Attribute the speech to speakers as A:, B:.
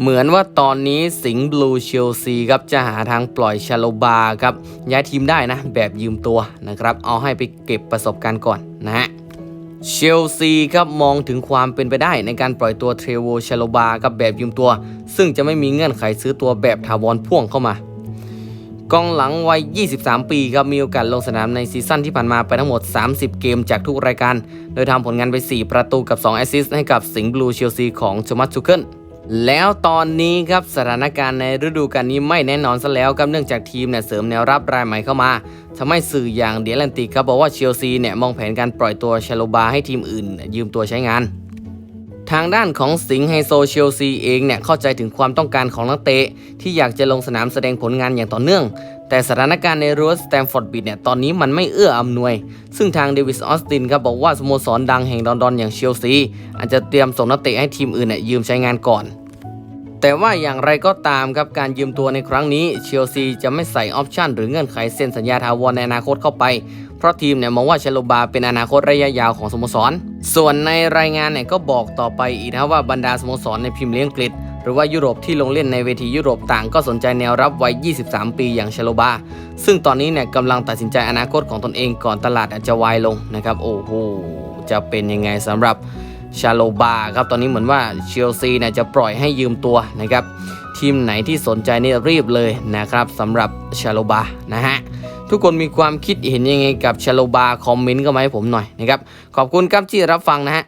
A: เหมือนว่าตอนนี้สิงห์บลูเชลซีครับจะหาทางปล่อยชาโลบาครับย้ายทีมได้นะ แบบยืมตัวนะครับ เอาให้ไปเก็บประสบการณ์ก่อนนะฮะเชลซีครับมองถึงความเป็นไปได้ในการปล่อยตัวเทรโวชาโลบากับแบบยืมตัว ซึ่งจะไม่มีเงื่อนไขซื้อตัวแบบถาวรพ่วงเข้ามากองหลังวัย 23 ปีครับมีโอกาสลงสนามในซีซั่นที่ผ่านมาไปทั้งหมด 30 เกมจากทุกรายการ โดยทำผลงานไป 4 ประตูกับ 2 แอสซิสต์ให้กับสิงห์บลูเชลซีของโทมัสทูเคิล แล้วตอนนี้ครับสถานการณ์ในฤดูกาลนี้ไม่แน่นอนซะแล้วครับเนื่องจากทีมเนี่ยเสริมแนวรับรายใหม่เข้ามาทำให้สื่ออย่างเดียลันติกครับบอกว่าเชลซีเนี่ยมองแผนการปล่อยตัวชาโลบาให้ทีมอื่น ยืมตัวใช้งาน ทางด้านของสิงห์ไฮโซเชลซีเองเนี่ยเข้าใจถึงความต้องการของนักเตะ ที่อยากจะลงสนามแสดงผลงานอย่างต่อเนื่อง แต่สถานการณ์ในรั้วสแตมฟอร์ดบิดเนี่ยตอนนี้มันไม่เอื้ออำนวย ซึ่งทางเดวิสออสตินครับบอกว่าสโมสรดังแห่งลอนดอนอย่างเชลซีอาจจะเตรียมส่งนักเตะให้ทีมอื่นเนี่ยยืมใช้งานก่อน แต่ว่าอย่างไรก็ตามครับการยืมตัวในครั้งนี้เชลซีจะไม่ใส่ออปชั่นหรือเงื่อนไขเซ็นสัญญาทาวรในอนาคตเข้าไป เพราะทีมเนี่ยมองว่าเชโลบาเป็นอนาคตระยะยาวของสโมสร ส่วนในรายงานเนี่ยก็บอกต่อไปอีกนะว่าบรรดาสโมสรในพรีเมียร์ลีกอังกฤษหรือว่ายุโรปที่ลงเล่นในเวทียุโรปต่างก็สนใจแนวรับวัย 23 ปีอย่างเชโลบา ซึ่งตอนนี้เนี่ยกำลังตัดสินใจอนาคตของตนเองก่อนตลาดอาจจะวายลงนะครับ โอ้โห จะเป็นยังไงสำหรับชาโลบาครับ ตอนนี้เหมือนว่าเชลซีเนี่ยจะปล่อยให้ยืมตัวนะครับ ทีมไหนที่สนใจนี่รีบเลยนะครับสำหรับชาโลบานะฮะ ทุกคนมีความคิดเห็นยังไงกับชาโลบาคอมเมนต์ก็มาให้ผมหน่อยนะครับขอบคุณครับที่รับฟังนะฮะ